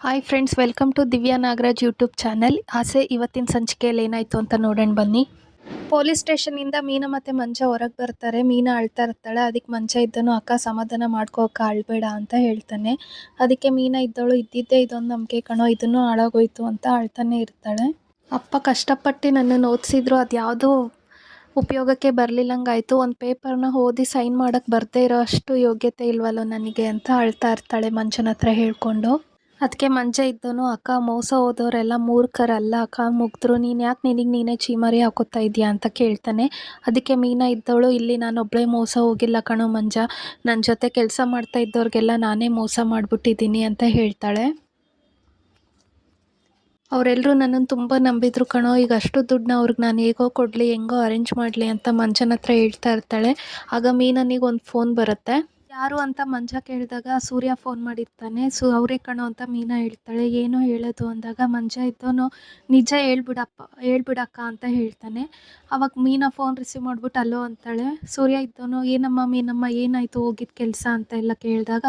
Hi friends welcome to Divya Nagaraj YouTube channel ಆಸೆ ಇವತ್ತಿನ ಸಂಚಿಕೆಯಲ್ಲಿ ಏನಾಯಿತು ಅಂತ ನೋಡೋಣ ಬನ್ನಿ. ಪೊಲೀಸ್ ಸ್ಟೇಷನಿಂದ ಮೀನಾ ಮತ್ತು ಮಂಜ ಹೊರಗೆ ಬರ್ತಾರೆ. ಮೀನಾ ಅಳ್ತಾ ಇರ್ತಾಳೆ. ಅದಕ್ಕೆ ಮಂಜ ಇದ್ದನು, ಅಕ್ಕ, ಸಮಾಧಾನ ಮಾಡ್ಕೋಕ ಅಳ್ಬೇಡ ಅಂತ ಹೇಳ್ತಾನೆ. ಅದಕ್ಕೆ ಮೀನಾ ಇದ್ದವಳು ಇದ್ದಿದ್ದೇ ಇದೊಂದು ನಂಬಿಕೆ ಕಣೋ, ಇದನ್ನು ಹಾಳಾಗೋಯ್ತು ಅಂತ ಅಳ್ತಾನೆ ಇರ್ತಾಳೆ. ಅಪ್ಪ ಕಷ್ಟಪಟ್ಟು ನನ್ನನ್ನು ಓದಿಸಿದ್ರು, ಅದು ಯಾವುದೂ ಉಪಯೋಗಕ್ಕೆ ಬರಲಿಲ್ಲಂಗಾಯಿತು. ಒಂದು ಪೇಪರ್ನ ಓದಿ ಸೈನ್ ಮಾಡೋಕ್ಕೆ ಬರದೇ ಇರೋ ಅಷ್ಟು ಯೋಗ್ಯತೆ ಇಲ್ವಲ್ಲೋ ನನಗೆ ಅಂತ ಅಳ್ತಾ ಇರ್ತಾಳೆ ಮಂಜನ ಹತ್ರ ಹೇಳ್ಕೊಂಡು. ಅದಕ್ಕೆ ಮಂಜ ಇದ್ದನು ಅಕ್ಕ ಮೋಸ ಹೋದವರೆಲ್ಲ ಮೂರ್ಖರಲ್ಲ ಅಕ್ಕ, ಮುಗ್ದ್ರು. ನೀನು ಯಾಕೆ ನಿನಗೆ ನೀನೇ ಚೀಮರಿ ಹಾಕೋತಾ ಇದೆಯಾ ಅಂತ ಕೇಳ್ತಾನೆ. ಅದಕ್ಕೆ ಮೀನಾ ಇದ್ದವಳು ಇಲ್ಲಿ ನಾನೊಬ್ಬಳೇ ಮೋಸ ಹೋಗಿಲ್ಲ ಕಣೋ ಮಂಜ. ನನ್ನ ಜೊತೆ ಕೆಲಸ ಮಾಡ್ತಾ ಇದ್ದವ್ರಿಗೆಲ್ಲ ನಾನೇ ಮೋಸ ಮಾಡಿಬಿಟ್ಟಿದ್ದೀನಿ ಅಂತ ಹೇಳ್ತಾಳೆ. ಅವರೆಲ್ಲರೂ ನನ್ನನ್ನು ತುಂಬ ನಂಬಿದ್ರು ಕಣೋ. ಈಗ ಅಷ್ಟು ದುಡ್ಡನ್ನ ಅವ್ರಿಗೆ ನಾನು ಹೇಗೋ ಕೊಡಲಿ, ಹೆಂಗೋ ಅರೇಂಜ್ ಮಾಡಲಿ ಅಂತ ಮಂಜನ ಹತ್ರ ಹೇಳ್ತಾ ಇರ್ತಾಳೆ. ಆಗ ಮೀನನಿಗೆ ಒಂದು ಫೋನ್ ಬರುತ್ತೆ. ಯಾರು ಅಂತ ಮಂಜ ಕೇಳಿದಾಗ ಸೂರ್ಯ ಫೋನ್ ಮಾಡಿರ್ತಾನೆ. ಸೊ, ಅವರೇ ಕಣೋ ಅಂತ ಮೀನಾ ಹೇಳ್ತಾಳೆ. ಏನು ಹೇಳೋದು? ಅಂದಾಗ ಮಂಜ ಇದ್ದವನು, ನಿಜ ಹೇಳ್ಬಿಡಪ್ಪ, ಹೇಳ್ಬಿಡಕ್ಕ ಅಂತ ಹೇಳ್ತಾನೆ. ಅವಾಗ ಮೀನಾ ಫೋನ್ ರಿಸೀವ್ ಮಾಡ್ಬಿಟ್ಟು ಅಲ್ಲೋ ಅಂತಾಳೆ. ಸೂರ್ಯ ಇದ್ದವನು, ಏನಮ್ಮ ಮೀನಮ್ಮ, ಏನಾಯಿತು? ಹೋಗಿದ್ದ ಕೆಲಸ ಅಂತ ಎಲ್ಲ ಕೇಳಿದಾಗ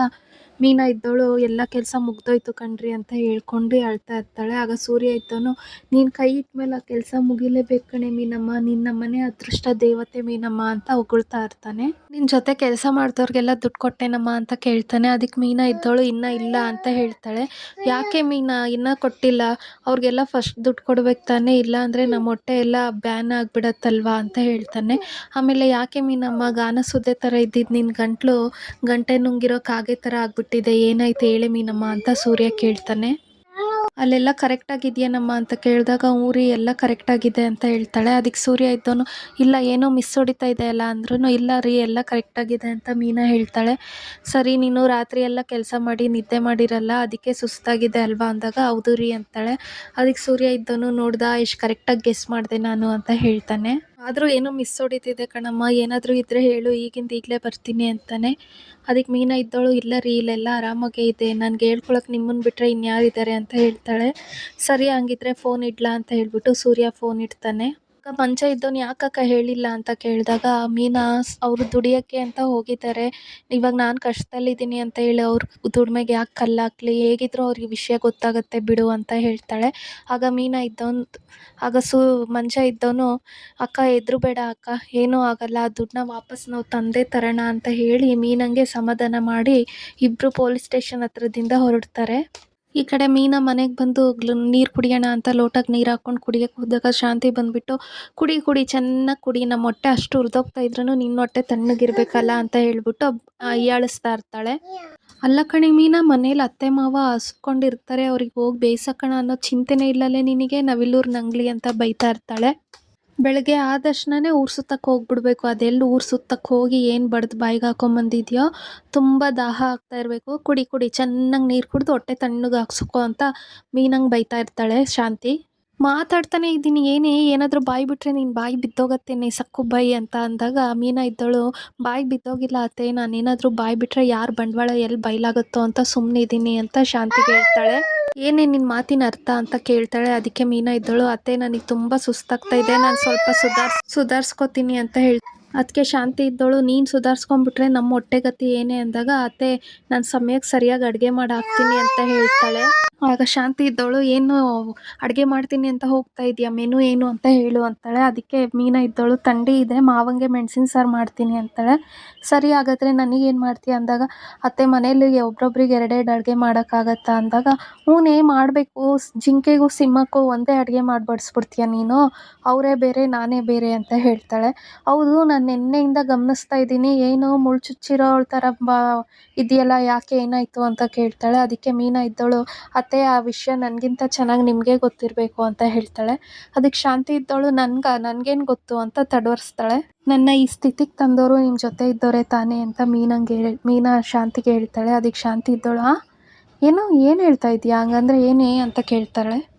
ಮೀನಾ ಇದ್ದವಳು ಎಲ್ಲ ಕೆಲಸ ಮುಗ್ದೋಯ್ತು ಕಣ್ರಿ ಅಂತ ಹೇಳ್ಕೊಂಡು ಅಳ್ತಾ ಇರ್ತಾಳೆ. ಆಗ ಸೂರ್ಯ ಇದ್ದವನು, ನೀನು ಕೈ ಇಟ್ಮೇಲೆ ಆ ಕೆಲಸ ಮುಗಿಲೇಬೇಕು ಕಣೆ ಮೀನಮ್ಮ, ನಿನ್ನ ಮನೆ ಅದೃಷ್ಟ ದೇವತೆ ಮೀನಮ್ಮ ಅಂತ ಹೊಗಳ್ತಾ ಇರ್ತಾನೆ. ನಿನ್ನ ಜೊತೆ ಕೆಲಸ ಮಾಡಿದವ್ರಿಗೆಲ್ಲ ದುಡ್ಡು ಕೊಟ್ಟೆನಮ್ಮ ಅಂತ ಕೇಳ್ತಾನೆ. ಅದಕ್ಕೆ ಮೀನಾ ಇದ್ದವಳು, ಇನ್ನೂ ಇಲ್ಲ ಅಂತ ಹೇಳ್ತಾಳೆ. ಯಾಕೆ ಮೀನಾ? ಇನ್ನೂ ಕೊಟ್ಟಿಲ್ಲ. ಅವ್ರಿಗೆಲ್ಲ ಫಸ್ಟ್ ದುಡ್ಡು ಕೊಡ್ಬೇಕು ತಾನೇ. ಇಲ್ಲ ಅಂದರೆ ನಮ್ಮ ಹೊಟ್ಟೆ ಎಲ್ಲ ಬ್ಯಾನ್ ಆಗಿಬಿಡತ್ತಲ್ವಾ ಅಂತ ಹೇಳ್ತಾನೆ. ಆಮೇಲೆ, ಯಾಕೆ ಮೀನಮ್ಮ? ಗಾನ ಸುದ್ದೆ ಥರ ಇದ್ದಿದ್ದು ನಿನ್ನ ಗಂಟ್ಲು ಗಂಟೆ ನುಂಗಿರೋ ಕಾಗೆ ಥರ ಆಗ್ಬಿಟ್ಟಿದೆ ಏನಾಯ್ತು ಹೇಳಿ ಮೀನಮ್ಮ ಅಂತ ಸೂರ್ಯ ಕೇಳ್ತಾನೆ. ಅಲ್ಲೆಲ್ಲ ಕರೆಕ್ಟಾಗಿದೆಯೇನಮ್ಮ ಅಂತ ಕೇಳಿದಾಗ ಊರಿ ಎಲ್ಲ ಕರೆಕ್ಟಾಗಿದೆ ಅಂತ ಹೇಳ್ತಾಳೆ. ಅದಕ್ಕೆ ಸೂರ್ಯ ಇದ್ದವನು, ಇಲ್ಲ, ಏನೋ ಮಿಸ್ ಹೊಡಿತಾ ಇದೆ ಅಲ್ಲ ಅಂದ್ರೂ ಇಲ್ಲ ರೀ, ಎಲ್ಲ ಕರೆಕ್ಟಾಗಿದೆ ಅಂತ ಮೀನಾ ಹೇಳ್ತಾಳೆ. ಸರಿ, ನೀನು ರಾತ್ರಿ ಎಲ್ಲ ಕೆಲಸ ಮಾಡಿ, ನಿದ್ದೆ ಮಾಡಿರಲ್ಲ, ಅದಕ್ಕೆ ಸುಸ್ತಾಗಿದೆ ಅಲ್ವಾ? ಅಂದಾಗ, ಹೌದು ರೀ, ಅಂತಾಳೆ. ಅದಕ್ಕೆ ಸೂರ್ಯ ಇದ್ದವನು ನೋಡ್ದ ಎಷ್ಟು ಕರೆಕ್ಟಾಗಿ ಗೆಸ್ ಮಾಡಿದೆ ನಾನು ಅಂತ ಹೇಳ್ತಾನೆ. ಆದರೂ ಏನೋ ಮಿಸ್ ಹೊಡಿತಿದೆ ಕಣಮ್ಮ. ಏನಾದರೂ ಇದ್ದರೆ ಹೇಳು, ಈಗಿಂದ ಈಗಲೇ ಬರ್ತೀನಿ ಅಂತಾನೆ. ಅದಕ್ಕೆ ಮೀನಾ ಇದ್ದವಳು, ಇಲ್ಲ ರೀ, ಇಲ್ಲೆಲ್ಲ ಆರಾಮಾಗೇ ಇದೆ. ನನಗೆ ಹೇಳ್ಕೊಳಕ್ಕೆ ನಿಮ್ಮನ್ನು ಬಿಟ್ಟರೆ ಇನ್ಯಾರಿದ್ದಾರೆ ಅಂತ ಹೇಳ್ತಾಳೆ. ಸರಿ, ಹಂಗಿದ್ರೆ ಫೋನ್ ಇಡ್ಲಾ ಅಂತ ಹೇಳ್ಬಿಟ್ಟು ಸೂರ್ಯ ಫೋನ್ ಇಡ್ತಾನೆ. ಆಗ ಮಂಚ ಇದ್ದವನು ಅಕ್ಕ ಹೇಳಿಲ್ಲ ಅಂತ ಕೇಳಿದಾಗ, ಮೀನಾ, ಅವರು ದುಡಿಯೋಕ್ಕೆ ಅಂತ ಹೋಗಿದ್ದಾರೆ. ಇವಾಗ ನಾನು ಕಷ್ಟದಲ್ಲಿದ್ದೀನಿ ಅಂತ ಹೇಳಿ ಅವ್ರ ದುಡಿಮೆಗೆ ಯಾಕೆ ಕಲ್ಲು ಹೇಗಿದ್ರು ಹೇಗಿದ್ರೂ ಅವ್ರಿಗೆ ವಿಷಯ ಗೊತ್ತಾಗುತ್ತೆ ಬಿಡು ಅಂತ ಹೇಳ್ತಾಳೆ. ಆಗ ಮೀನಾ ಇದ್ದವನು, ಆಗ ಸು, ಮಂಚ ಇದ್ದವನು, ಅಕ್ಕ, ಎದ್ರು ಬೇಡ ಅಕ್ಕ. ಏನೂ ಆಗಲ್ಲ. ಆ ದುಡ್ಡನ್ನ ವಾಪಸ್ ನಾವು ತಂದೇ ತರೋಣ ಅಂತ ಹೇಳಿ ಮೀನಂಗೆ ಸಮಾಧಾನ ಮಾಡಿ ಇಬ್ಬರು ಪೊಲೀಸ್ ಸ್ಟೇಷನ್ ಹತ್ರದಿಂದ ಹೊರಡ್ತಾರೆ. ಈ ಕಡೆ ಮೀನಾ ಮನೆಗೆ ಬಂದು ನೀರು ಕುಡಿಯೋಣ ಅಂತ ಲೋಟಕ್ಕೆ ನೀರು ಹಾಕ್ಕೊಂಡು ಕುಡಿಯೋಕ್ಕೆ ಹೋದಾಗ ಶಾಂತಿ ಬಂದುಬಿಟ್ಟು, ಕುಡಿ ಕುಡಿ, ಚೆನ್ನಾಗಿ ಕುಡಿ ನಮ್ಮ ಹೊಟ್ಟೆ ಅಷ್ಟು ಹುರಿದೋಗ್ತಾ ಇದ್ರೂ ನಿನ್ನ ಹೊಟ್ಟೆ ತಣ್ಣಗಿರ್ಬೇಕಲ್ಲ ಅಂತ ಹೇಳ್ಬಿಟ್ಟು ಅಯ್ಯಾಳಿಸ್ತಾ ಇರ್ತಾಳೆ. ಅಲ್ಲ ಕಣೆ ಮೀನಾ, ಮನೇಲಿ ಅತ್ತೆ, ಮಾವ ಹಸ್ಕೊಂಡಿರ್ತಾರೆ, ಅವ್ರಿಗೆ ಹೋಗಿ ಬೇಯಿಸೋಕಣ ಅನ್ನೋ ಚಿಂತೆನೇ ಇಲ್ಲಲೇ ನಿನಗೆ? ನವಿಲೂರು ನಂಗ್ಲಿ ಅಂತ ಬೈತಾ ಇರ್ತಾಳೆ. ಬೆಳಗ್ಗೆ ಆದ ತಕ್ಷಣನೇ ಊರು ಸುತ್ತಕ್ಕೆ ಹೋಗ್ಬಿಡ್ಬೇಕು. ಅದೆಲ್ಲಿ ಊರು ಸುತ್ತಕ್ಕೆ ಹೋಗಿ ಏನು ಬಡ್ದು ಬಾಯಿಗೆ ಹಾಕೊಂಬಂದಿದ್ಯೋ ತುಂಬ ದಾಹ ಆಗ್ತಾ ಇರಬೇಕು. ಕುಡಿ ಕುಡಿ, ಚೆನ್ನಾಗಿ ನೀರು ಕುಡಿದು ಹೊಟ್ಟೆ ತಣ್ಣಗೆ ಹಾಕ್ಸ್ಕೊ ಅಂತ ಮೀನಂಗೆ ಬೈತಾ ಇರ್ತಾಳೆ ಶಾಂತಿ. ಮಾತಾಡ್ತಾನೆ ಇದ್ದೀನಿ, ಏನೇ, ಏನಾದರೂ ಬಾಯಿ ಬಿಟ್ಟರೆ ನೀನು ಬಾಯಿ ಬಿದ್ದೋಗತ್ತೇನೆ, ಸಕ್ಕು ಬೈ ಅಂತ ಅಂದಾಗ ಮೀನ ಇದ್ದಳು, ಬಾಯಿ ಬಿದ್ದೋಗಿಲ್ಲ ಅತ್ತೆ ನಾನೇನಾದರೂ ಬಾಯಿ ಬಿಟ್ಟರೆ ಯಾರು ಬಂಡವಾಳ ಎಲ್ಲಿ ಬೈಲಾಗುತ್ತೋ ಅಂತ ಸುಮ್ಮನೆ ಇದ್ದೀನಿ ಅಂತ ಶಾಂತಿಗೆ ಹೇಳ್ತಾಳೆ. ಏನೇ ನಿನ್ನ ಮಾತಿನ ಅರ್ಥ ಅಂತ ಕೇಳ್ತಾಳೆ, ಅದಕ್ಕೆ ಮೀನಾ ಇದ್ದಳು, ಅತ್ತೆ, ನನಗೆ ತುಂಬಾ ಸುಸ್ತಾಗ್ತಾ ಇದೆ, ನಾನು ಸ್ವಲ್ಪ ಸುಧಾರ್ ಸುಧಾರಿಸ್ಕೋತೀನಿ ಅಂತ ಹೇಳ್ತಾ ಅದಕ್ಕೆ ಶಾಂತಿ ಇದ್ದಳು, ನೀನು ಸುಧಾರಿಸ್ಕೊಂಡ್ಬಿಟ್ರೆ ನಮ್ಮ ಹೊಟ್ಟೆಗತಿ ಏನೇ ಅಂದಾಗ, ಅತ್ತೆ, ನಾನು ಸಮಯಕ್ಕೆ ಸರಿಯಾಗಿ ಅಡುಗೆ ಮಾಡಿ ಹಾಕ್ತೀನಿ ಅಂತ ಹೇಳ್ತಾಳೆ. ಆಗ ಶಾಂತಿ ಇದ್ದವಳು, ಏನು ಅಡುಗೆ ಮಾಡ್ತೀನಿ ಅಂತ ಹೋಗ್ತಾ ಇದೆಯಾ? ಮೆನು ಏನು ಅಂತ ಹೇಳು ಅಂತಾಳೆ. ಅದಕ್ಕೆ ಮೀನಾ ಇದ್ದವಳು, ತಂಡಿ ಇದೆ, ಮಾವಂಗೆ ಮೆಣಸಿನ ಸಾರು ಮಾಡ್ತೀನಿ ಅಂತಾಳೆ. ಸರಿ, ಹಾಗಾದರೆ ನನಗೇನು ಮಾಡ್ತೀಯ? ಅಂದಾಗ, ಅತ್ತೆ ಮನೇಲಿ ಒಬ್ರೊಬ್ರಿಗೆ ಎರಡೆರಡು ಅಡುಗೆ ಮಾಡೋಕ್ಕಾಗತ್ತಾ? ಅಂದಾಗ ಹ್ಞೂನೇ ಮಾಡಬೇಕು. ಜಿಂಕೆಗೂ ಸಿಂಹಕ್ಕೂ ಒಂದೇ ಅಡುಗೆ ಮಾಡಿ ಬಡಿಸ್ಬಿಡ್ತೀಯ ನೀನು? ಅವರೇ ಬೇರೆ, ನಾನೇ ಬೇರೆ ಅಂತ ಹೇಳ್ತಾಳೆ. ಹೌದು, ನಾನು ನಿನ್ನೆಯಿಂದ ಗಮನಿಸ್ತಾ ಇದ್ದೀನಿ. ಏನು ಮುಳ್ಚುಚ್ಚಿರೋ ಥರ ಬಾ, ಇದೆಯಲ್ಲ, ಯಾಕೆ ಏನಾಯಿತು? ಅಂತ ಕೇಳ್ತಾಳೆ. ಅದಕ್ಕೆ ಮೀನಾ ಇದ್ದವಳು, ಅತ್ತೆ ಆ ವಿಷಯ ನನಗಿಂತ ಚೆನ್ನಾಗಿ ನಿಮಗೆ ಗೊತ್ತಿರಬೇಕು ಅಂತ ಹೇಳ್ತಾಳೆ. ಅದಕ್ಕೆ ಶಾಂತಿ ಇದ್ದವಳು ನನ್ಗೆ, ನನಗೇನು ಗೊತ್ತು ಅಂತ ತಡವರಿಸ್ತಾಳೆ. ನನ್ನ ಈ ಸ್ಥಿತಿಗೆ ತಂದವರು ನಿಮ್ಮ ಜೊತೆ ಇದ್ದವರೇ ತಾನೇ ಅಂತ ಮೀನಂಗೆ ಹೇಳಿ, ಮೀನಾ ಶಾಂತಿಗೆ ಹೇಳ್ತಾಳೆ. ಅದಕ್ಕೆ ಶಾಂತಿ ಇದ್ದವಳು, ಆ, ಏನೋ, ಏನು ಹೇಳ್ತಾ ಇದೆಯಾ ಹಂಗಂದ್ರೆ ಏನೇ ಅಂತ ಕೇಳ್ತಾಳೆ.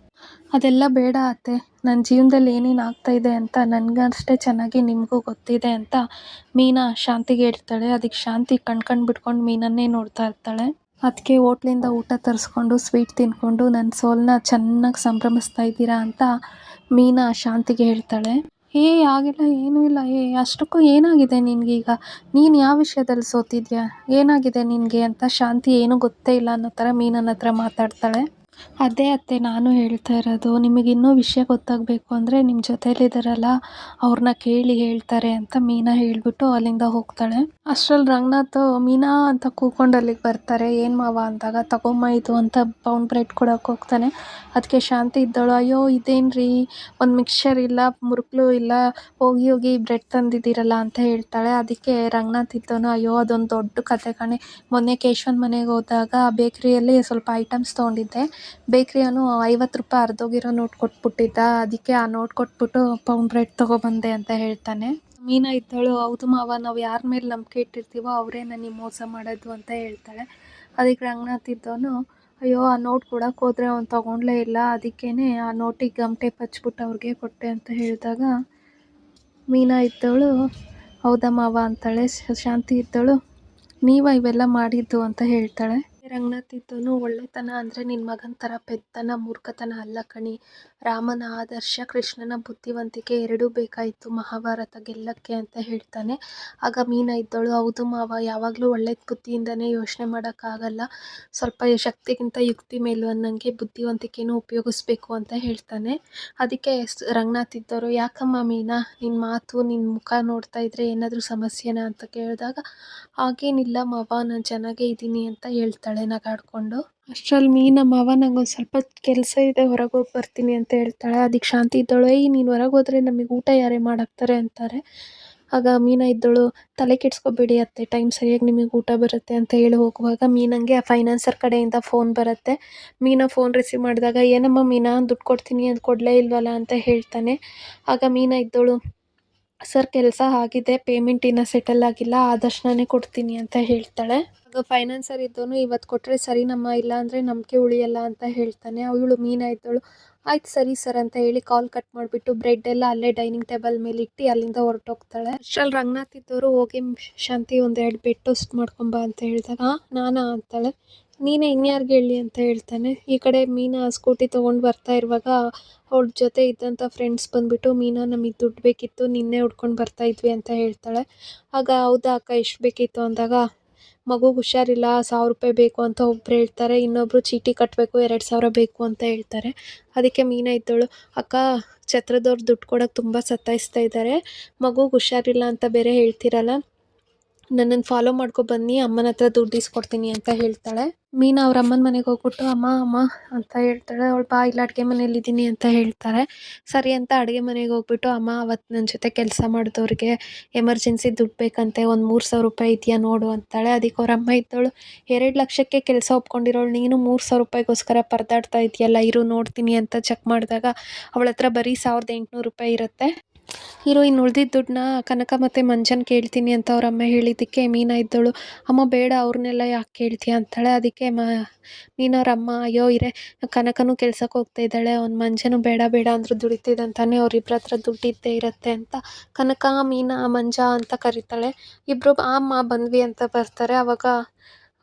ಅದೆಲ್ಲ ಬೇಡ ಅತ್ತೆ. ನನ್ನ ಜೀವನದಲ್ಲಿ ಏನೇನು ಇದೆ ಅಂತ ನನಗಷ್ಟೇ ಚೆನ್ನಾಗಿ ನಿಮಗೂ ಗೊತ್ತಿದೆ ಅಂತ ಮೀನಾ ಶಾಂತಿಗೆ ಹೇಳ್ತಾಳೆ. ಅದಕ್ಕೆ ಶಾಂತಿ ಕಣ್ಕಂಡು ಬಿಟ್ಕೊಂಡು ಮೀನನ್ನೇ ನೋಡ್ತಾ ಇರ್ತಾಳೆ. ಅದಕ್ಕೆ ಹೋಟ್ಲಿಂದ ಊಟ ತರಿಸ್ಕೊಂಡು ಸ್ವೀಟ್ ತಿನ್ಕೊಂಡು ನನ್ನ ಸೋಲನ್ನ ಚೆನ್ನಾಗಿ ಸಂಭ್ರಮಿಸ್ತಾ ಇದ್ದೀರಾ ಅಂತ ಮೀನಾ ಶಾಂತಿಗೆ ಹೇಳ್ತಾಳೆ. ಏ ಆಗಿಲ್ಲ ಏನೂ ಇಲ್ಲ. ಏ, ಅಷ್ಟಕ್ಕೂ ಏನಾಗಿದೆ ನಿನಗೀಗ? ನೀನು ಯಾವ ವಿಷಯದಲ್ಲಿ ಸೋತಿದ್ಯಾ? ಏನಾಗಿದೆ ನಿನಗೆ ಅಂತ ಶಾಂತಿ ಏನೂ ಗೊತ್ತೇ ಇಲ್ಲ ಅನ್ನೋ ಥರ ಮೀನನ ಹತ್ರ ಮಾತಾಡ್ತಾಳೆ. ಅದೇ ಅತ್ತೆ, ನಾನು ಹೇಳ್ತಾ ಇರೋದು ನಿಮಗಿನ್ನೂ ವಿಷಯ ಗೊತ್ತಾಗಬೇಕು ಅಂದರೆ ನಿಮ್ಮ ಜೊತೆಲಿದ್ದಾರಲ್ಲ ಅವ್ರನ್ನ ಕೇಳಿ ಹೇಳ್ತಾರೆ ಅಂತ ಮೀನಾ ಹೇಳಿಬಿಟ್ಟು ಅಲ್ಲಿಂದ ಹೋಗ್ತಾಳೆ. ಅಷ್ಟ್ರಲ್ಲಿ ರಂಗನಾಥ್, ಮೀನಾ ಅಂತ ಕೂಕೊಂಡು ಅಲ್ಲಿಗೆ ಬರ್ತಾರೆ. ಏನು ಮಾವ ಅಂದಾಗ, ತಗೊಂಬ ಇದು ಅಂತ ಪೌಂಡ್ ಬ್ರೆಡ್ ಕೊಡೋಕೆ ಹೋಗ್ತಾನೆ. ಅದಕ್ಕೆ ಶಾಂತಿ ಇದ್ದಳು. ಅಯ್ಯೋ ಇದೇನು ಒಂದು ಮಿಕ್ಸ್ಚರ್ ಇಲ್ಲ, ಮುರುಕ್ಲು ಇಲ್ಲ, ಹೋಗಿ ಹೋಗಿ ಬ್ರೆಡ್ ತಂದಿದ್ದೀರಲ್ಲ ಅಂತ ಹೇಳ್ತಾಳೆ. ಅದಕ್ಕೆ ರಂಗನಾಥ್ ಇದ್ದವನು, ಅಯ್ಯೋ, ಅದೊಂದು ದೊಡ್ಡ ಕತೆ ಕಣೆ. ಮೊನ್ನೆ ಕೇಶವನ್ ಮನೆಗೆ ಹೋದಾಗ ಬೇಕ್ರಿಯಲ್ಲಿ ಸ್ವಲ್ಪ ಐಟಮ್ಸ್ ತೊಗೊಂಡಿದ್ದೆ. ಬೇಕ್ರಿಯವನು ಐವತ್ತು ರೂಪಾಯಿ ಅರ್ಧೋಗಿರೋ ನೋಟ್ ಕೊಟ್ಬಿಟ್ಟಿದ್ದ. ಅದಕ್ಕೆ ಆ ನೋಟ್ ಕೊಟ್ಬಿಟ್ಟು ಪೌಂಡ್ ಬ್ರೆಡ್ ತೊಗೊಬಂದೆ ಅಂತ ಹೇಳ್ತಾನೆ. ಮೀನಾ ಇದ್ದಳು, ಹೌದು ಮಾವ, ನಾವು ಯಾರ ಮೇಲೆ ನಂಬಿಕೆ ಇಟ್ಟಿರ್ತೀವೋ ಅವರೇ ನನಗೆ ಮೋಸ ಮಾಡೋದು ಅಂತ ಹೇಳ್ತಾಳೆ. ಅದಕ್ಕೆ ರಂಗನಾಥ್ ಇದ್ದವನು, ಅಯ್ಯೋ, ಆ ನೋಟ್ ಕೊಡೋಕೆ ಹೋದ್ರೆ ಅವ್ನು ತೊಗೊಂಡ್ಲೇ ಇಲ್ಲ ಅದಕ್ಕೇ ಆ ನೋಟಿಗೆ ಗಮ್ ಟೇಪ್ ಅವ್ರಿಗೆ ಕೊಟ್ಟೆ ಅಂತ ಹೇಳಿದಾಗ, ಮೀನಾ ಇದ್ದವಳು, ಹೌದಾ ಮಾವ? ಅಂತಾಳೆ. ಶಾಂತಿ ಇದ್ದಳು ನೀವ ಇವೆಲ್ಲ ಮಾಡಿದ್ದು ಅಂತ ಹೇಳ್ತಾಳೆ. ರಂಗನಾಥ್ ಇದ್ದವನು, ಒಳ್ಳೆತನ ಅಂದರೆ ನಿನ್ನ ಮಗನ ಥರ ಪೆತ್ತನ ಮೂರ್ಖತನ ಅಲ್ಲ ಕಣಿ. ರಾಮನ ಆದರ್ಶ, ಕೃಷ್ಣನ ಬುದ್ಧಿವಂತಿಕೆ ಎರಡೂ ಬೇಕಾಯಿತು ಮಹಾಭಾರತ ಗೆಲ್ಲಕ್ಕೆ ಅಂತ ಹೇಳ್ತಾನೆ. ಆಗ ಮೀನಾ ಇದ್ದಳು, ಹೌದು ಮಾವ, ಯಾವಾಗಲೂ ಒಳ್ಳೆಯ ಬುದ್ಧಿಯಿಂದನೇ ಯೋಚನೆ ಮಾಡೋಕ್ಕಾಗಲ್ಲ. ಸ್ವಲ್ಪ ಶಕ್ತಿಗಿಂತ ಯುಕ್ತಿ ಮೇಲು ಅನ್ನಂಗೆ ಬುದ್ಧಿವಂತಿಕೆನೂ ಉಪಯೋಗಿಸ್ಬೇಕು ಅಂತ ಹೇಳ್ತಾನೆ. ಅದಕ್ಕೆ ರಂಗನಾಥ್ ಇದ್ದವರು ಯಾಕಮ್ಮ ಮೀನಾ ನಿನ್ನ ಮಾತು ನಿನ್ನ ಮುಖ ನೋಡ್ತಾ ಇದ್ರೆ ಏನಾದರೂ ಸಮಸ್ಯೆನಾ ಅಂತ ಕೇಳಿದಾಗ, ಹಾಗೇನಿಲ್ಲ ಮಾವ, ನಾನು ಚೆನ್ನಾಗೇ ಇದ್ದೀನಿ ಅಂತ ಹೇಳ್ತಾಳೆ ನಗಾಡಿಕೊಂಡು. ಅಷ್ಟ್ರಲ್ಲಿ ಮೀನಾ ಮಾವ ನಂಗೊಂದು ಸ್ವಲ್ಪ ಕೆಲಸ ಇದೆ ಹೊರಗೆ ಹೋಗಿ ಬರ್ತೀನಿ ಅಂತ ಹೇಳ್ತಾಳೆ. ಅದಕ್ಕೆ ಶಾಂತಿ ಇದ್ದಳು. ಏಯ್, ನೀನು ಹೊರಗೆ ಹೋದ್ರೆ ನಮಗೆ ಊಟ ಯಾರೇ ಮಾಡಾಕ್ತಾರೆ ಅಂತಾರೆ. ಆಗ ಮೀನಾ ಇದ್ದಳು, ತಲೆ ಕೆಡಿಸ್ಕೋಬೇಡಿ ಅತ್ತೆ, ಟೈಮ್ ಸರಿಯಾಗಿ ನಿಮಗೆ ಊಟ ಬರುತ್ತೆ ಅಂತ ಹೇಳಿ ಹೋಗುವಾಗ ಮೀನಂಗೆ ಆ ಫೈನಾನ್ಸರ್ ಕಡೆಯಿಂದ ಫೋನ್ ಬರುತ್ತೆ. ಮೀನಾ ಫೋನ್ ರಿಸೀವ್ ಮಾಡಿದಾಗ, ಏನಮ್ಮ ಮೀನಾ, ದುಡ್ಡು ಕೊಡ್ತೀನಿ ಅದು ಕೊಡಲೇ ಇಲ್ವಲ್ಲ ಅಂತ ಹೇಳ್ತಾನೆ. ಆಗ ಮೀನಾ ಇದ್ದಳು ಸರ್ ಕೆಲಸ ಆಗಿದೆ ಪೇಮೆಂಟ್ ಇನ್ನೂ ಸೆಟಲ್ ಆಗಿಲ್ಲ ಆದಷ್ಟು ಕೊಡ್ತೀನಿ ಅಂತ ಹೇಳ್ತಾಳೆ. ಫೈನಾನ್ಸರ್ ಇದ್ದವನು ಇವತ್ತು ಕೊಟ್ಟರೆ ಸರಿನಮ್ಮ ಇಲ್ಲ ಅಂದರೆ ನಂಬಿಕೆ ಉಳಿಯಲ್ಲ ಅಂತ ಹೇಳ್ತಾನೆ. ಅವಳು ಮೀನಾ ಇದ್ದವಳು, ಆಯ್ತು ಸರಿ ಸರ್ ಅಂತ ಹೇಳಿ ಕಾಲ್ ಕಟ್ ಮಾಡಿಬಿಟ್ಟು ಬ್ರೆಡ್ ಎಲ್ಲ ಅಲ್ಲೇ ಡೈನಿಂಗ್ ಟೇಬಲ್ ಮೇಲೆ ಇಟ್ಟು ಅಲ್ಲಿಂದ ಹೊರಟೋಗ್ತಾಳೆ. ಅಷ್ಟ್ರಲ್ಲಿ ರಂಗನಾಥ್ ಇದ್ದವರು, ಹೋಗಿ ಶಾಂತಿ ಒಂದೆರಡು ಬೆಡ್ ಟೋಸ್ಟ್ ಮಾಡ್ಕೊಂಬ ಅಂತ ಹೇಳಿದಾಗ ನಾನಾ ಅಂತಾಳೆ. ನೀನೇ ಇನ್ಯಾರಿಗೆ ಹೇಳಿ ಅಂತ ಹೇಳ್ತಾನೆ. ಈ ಕಡೆ ಮೀನಾ ಸ್ಕೂಟಿ ತೊಗೊಂಡು ಬರ್ತಾ ಇರುವಾಗ ಅವ್ಳ ಜೊತೆ ಇದ್ದಂಥ ಫ್ರೆಂಡ್ಸ್ ಬಂದುಬಿಟ್ಟು, ಮೀನಾ, ನಮಗೆ ದುಡ್ಡು ಬೇಕಿತ್ತು, ನಿನ್ನೆ ಹುಡ್ಕೊಂಡು ಬರ್ತಾ ಇದ್ವಿ ಅಂತ ಹೇಳ್ತಾಳೆ. ಆಗ, ಹೌದಾ ಅಕ್ಕ ಎಷ್ಟು ಬೇಕಿತ್ತು? ಅಂದಾಗ, ಮಗುಗೆ ಹುಷಾರಿಲ್ಲ, ಸಾವಿರ ರೂಪಾಯಿ ಬೇಕು ಅಂತ ಒಬ್ರು ಹೇಳ್ತಾರೆ. ಇನ್ನೊಬ್ಬರು ಚೀಟಿ ಕಟ್ಟಬೇಕು ಎರಡು ಸಾವಿರ ಬೇಕು ಅಂತ ಹೇಳ್ತಾರೆ. ಅದಕ್ಕೆ ಮೀನಾ ಇದ್ದಳು. ಅಕ್ಕ, ಛತ್ರದವ್ರು ದುಡ್ಡು ಕೊಡೋಕ್ಕೆ ತುಂಬ ಸತಾಯಿಸ್ತಾ ಇದ್ದಾರೆ ಮಗುಗೆ ಹುಷಾರಿಲ್ಲ ಅಂತ ಬೇರೆ ಹೇಳ್ತೀರಲ್ಲ. ನನ್ನನ್ನು ಫಾಲೋ ಮಾಡ್ಕೊ ಬನ್ನಿ, ಅಮ್ಮನ ಹತ್ರ ದುಡ್ಡು ಇಸ್ಕೊಡ್ತೀನಿ ಅಂತ ಹೇಳ್ತಾಳೆ. ಮೀನಾ ಅವ್ರ ಅಮ್ಮನ ಮನೆಗೆ ಹೋಗ್ಬಿಟ್ಟು, ಅಮ್ಮ ಅಮ್ಮ, ಅಂತ ಹೇಳ್ತಾಳೆ. ಅವಳು ಬಾ, ಇಲ್ಲ ಅಡುಗೆ ಮನೇಲಿದ್ದೀನಿ ಅಂತ ಹೇಳ್ತಾರೆ. ಸರಿ ಅಂತ ಅಡುಗೆ ಮನೆಗೆ ಹೋಗ್ಬಿಟ್ಟು, ಅಮ್ಮ ಅವತ್ತು ನನ್ನ ಜೊತೆ ಕೆಲಸ ಮಾಡಿದವ್ರಿಗೆ ಎಮರ್ಜೆನ್ಸಿ ದುಡ್ಡು ಬೇಕಂತೆ, ಒಂದು ಮೂರು ಸಾವಿರ ರೂಪಾಯಿ ಇದೆಯಾ ನೋಡು, ಅಂತಾಳೆ. ಅದಕ್ಕೆ ಅವ್ರ ಅಮ್ಮ ಇದ್ದವಳು ಎರಡು ಲಕ್ಷಕ್ಕೆ ಕೆಲಸ ಒಪ್ಕೊಂಡಿರೋಳು, ನೀನು ಮೂರು ಸಾವಿರ ರೂಪಾಯಿಗೋಸ್ಕರ ಪರದಾಡ್ತಾ ಇದೆಯಲ್ಲ, ಇರು ನೋಡ್ತೀನಿ, ಅಂತ ಚೆಕ್ ಮಾಡಿದಾಗ, ಅವಳ ಹತ್ರ ಬರೀ ಸಾವಿರದ ಎಂಟುನೂರು ರೂಪಾಯಿ ಇರುತ್ತೆ. ಇನ್ನು ಉಳ್ದಿದ್ದ ದುಡ್ಡನ್ನ ಕನಕ ಮತ್ತು ಮಂಜನ್ ಕೇಳ್ತೀನಿ ಅಂತ ಅವ್ರ ಅಮ್ಮ ಹೇಳಿದ್ದಕ್ಕೆ ಮೀನಾ ಇದ್ದಳು. ಅಮ್ಮ, ಬೇಡ, ಅವ್ರನ್ನೆಲ್ಲ ಯಾಕೆ ಕೇಳ್ತೀಯ ಅಂತಾಳೆ. ಅದಕ್ಕೆ ಮ ಮೀನವ್ರ ಅಮ್ಮ, ಅಯ್ಯೋ, ಇರೇ, ಕನಕನೂ ಕೆಲ್ಸಕ್ಕೆ ಹೋಗ್ತಾ ಇದ್ದಾಳೆ. ಅವ್ನು ಮಂಜನು ಬೇಡ ಬೇಡ ಅಂದರೂ ದುಡಿತಿದ್ದಂತಾನೆ ಅವ್ರಿಬ್ರ ಹತ್ರ ದುಡ್ಡಿದ್ದೇ ಇರುತ್ತೆ ಅಂತ ಕನಕ, ಮೀನಾ, ಮಂಜ ಅಂತ ಕರೀತಾಳೆ. ಇಬ್ಬರು ಅಮ್ಮ ಬಂದ್ವಿ ಅಂತ ಬರ್ತಾರೆ.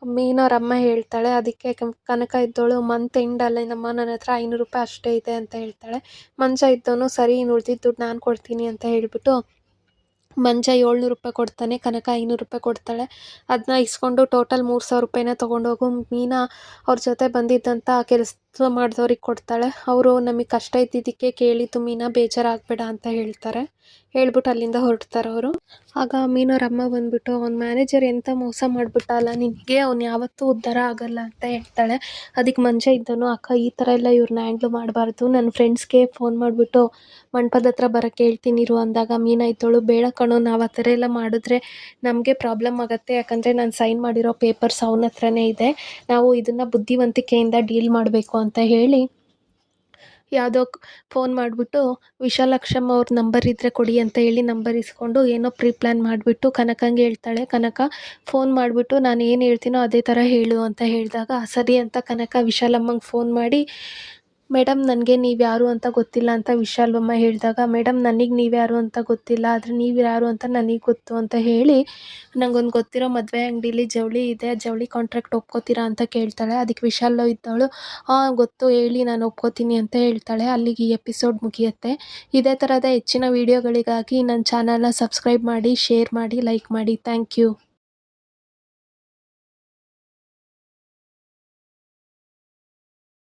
ಅವಾಗ ಅವ್ರ ಅಮ್ಮ ಹೇಳ್ತಾಳೆ, ಅದಕ್ಕೆ ಕನಕ ಇದ್ದವಳು ಮಂತ್ ಎಂಡಲ್ಲಿ ನಮ್ಮ ನನ್ನ ಹತ್ರ ಐನೂರು ರೂಪಾಯಿ ಅಷ್ಟೇ ಇದೆ ಅಂತ ಹೇಳ್ತಾಳೆ. ಮಂಜ ಇದ್ದವನು ಸರಿ ಇನ್ನು ಉಳ್ದಿದ್ದು ದುಡ್ಡು ನಾನು ಕೊಡ್ತೀನಿ ಅಂತ ಹೇಳಿಬಿಟ್ಟು ಮಂಜ ಏಳ್ನೂರು ರೂಪಾಯಿ ಕೊಡ್ತಾನೆ, ಕನಕ ಐನೂರು ರೂಪಾಯಿ ಕೊಡ್ತಾಳೆ. ಅದನ್ನ ಇಸ್ಕೊಂಡು ಟೋಟಲ್ ಮೂರು ಸಾವಿರ ರೂಪಾಯಿನ ತೊಗೊಂಡೋಗು. ಮೀನಾ ಅವ್ರ ಜೊತೆ ಬಂದಿದ್ದಂಥ ಕೆಲಸ ಮಾಡಿದವ್ರಿಗೆ ಕೊಡ್ತಾಳೆ. ಅವರು ನಮಗೆ ಕಷ್ಟ ಇದ್ದಿದ್ದಕ್ಕೆ ಕೇಳಿ ಮೀನಾ ಬೇಜಾರಾಗಬೇಡ ಅಂತ ಹೇಳ್ತಾರೆ. ಹೇಳ್ಬಿಟ್ಟು ಅಲ್ಲಿಂದ ಹೊರಡ್ತಾರೆ ಅವರು. ಆಗ ಮೀನವ್ರ ಅಮ್ಮ ಬಂದ್ಬಿಟ್ಟು, ಅವ್ನ ಮ್ಯಾನೇಜರ್ ಎಂತ ಮೋಸ ಮಾಡಿಬಿಟ್ಟ ಅಲ್ಲ ನಿನಗೆ ಅವ್ನು ಯಾವತ್ತೂ ಉದ್ಧಾರ ಆಗಲ್ಲ ಅಂತ ಹೇಳ್ತಾಳೆ. ಅದಕ್ಕೆ ಮಂಜ ಇದ್ದನು, ಅಕ್ಕ, ಈ ಥರ ಎಲ್ಲ ಇವ್ರನ್ನ ಹ್ಯಾಂಡ್ಲ್ ಮಾಡಬಾರ್ದು. ನನ್ನ ಫ್ರೆಂಡ್ಸ್ಗೆ ಫೋನ್ ಮಾಡಿಬಿಟ್ಟು ಮಂಟಪದ ಹತ್ರ ಬರೋಕ್ಕೆ ಹೇಳ್ತೀನಿ, ಇರು ಅಂದಾಗ ಮೀನಾ ಇದ್ದಳು, ಬೇಡ ಕಣೋ, ನಾವು ಆ ಥರ ಎಲ್ಲ ಮಾಡಿದ್ರೆ ನಮಗೆ ಪ್ರಾಬ್ಲಮ್ ಆಗುತ್ತೆ. ಯಾಕಂದರೆ ನಾನು ಸೈನ್ ಮಾಡಿರೋ ಪೇಪರ್ಸ್ ಅವನ ಹತ್ರನೇ ಇದೆ. ನಾವು ಇದನ್ನು ಬುದ್ಧಿವಂತಿಕೆಯಿಂದ ಡೀಲ್ ಮಾಡಬೇಕು ಹೇಳಿ ಯಾವುದೋ ಫೋನ್ ಮಾಡಿಬಿಟ್ಟು ವಿಶಾಲಾಕ್ಷಮ್ಮ ಅವ್ರ ನಂಬರ್ ಇದ್ದರೆ ಕೊಡಿ ಅಂತ ಹೇಳಿ ನಂಬರ್ ಇಸ್ಕೊಂಡು ಏನೋ ಪ್ರೀ ಪ್ಲ್ಯಾನ್ ಮಾಡಿಬಿಟ್ಟು ಕನಕಂಗೆ ಹೇಳ್ತಾಳೆ. ಕನಕ ಫೋನ್ ಮಾಡಿಬಿಟ್ಟು, ನಾನು ಏನು ಹೇಳ್ತೀನೋ ಅದೇ ಥರ ಹೇಳು ಅಂತ ಹೇಳಿದಾಗ ಸರಿ ಅಂತ ಕನಕ ವಿಶಾಲಮ್ಮಂಗೆ ಫೋನ್ ಮಾಡಿ ಮೇಡಮ್, ನನಗೆ ನೀವು ಯಾರು ಅಂತ ಗೊತ್ತಿಲ್ಲ ಅಂತ ವಿಶಾಲಮ್ಮ ಹೇಳಿದಾಗ, ಮೇಡಮ್, ನನಗೆ ನೀವು ಯಾರು ಅಂತ ಗೊತ್ತಿಲ್ಲ, ಆದರೆ ನೀವು ಯಾರು ಅಂತ ನನಗೆ ಗೊತ್ತು ಅಂತ ಹೇಳಿ, ನಂಗೊಂದು ಗೊತ್ತಿರೋ ಮದುವೆ ಅಂಗಡೀಲಿ ಜವಳಿ ಇದೆ, ಜವಳಿ ಕಾಂಟ್ರಾಕ್ಟ್ ಒಪ್ಕೋತೀರಾ ಅಂತ ಕೇಳ್ತಾಳೆ. ಅದಕ್ಕೆ ವಿಶಾಲ್ ಇದ್ದವಳು ಹಾಂ ಗೊತ್ತು, ಹೇಳಿ, ನಾನು ಒಪ್ಕೋತೀನಿ ಅಂತ ಹೇಳ್ತಾಳೆ. ಅಲ್ಲಿಗೆ ಈ ಎಪಿಸೋಡ್ ಮುಗಿಯುತ್ತೆ. ಇದೇ ಥರದ ಹೆಚ್ಚಿನ ವೀಡಿಯೋಗಳಿಗಾಗಿ ನನ್ನ ಚಾನಲ್ನ ಸಬ್ಸ್ಕ್ರೈಬ್ ಮಾಡಿ ಶೇರ್ ಮಾಡಿ ಲೈಕ್ ಮಾಡಿ. Thank you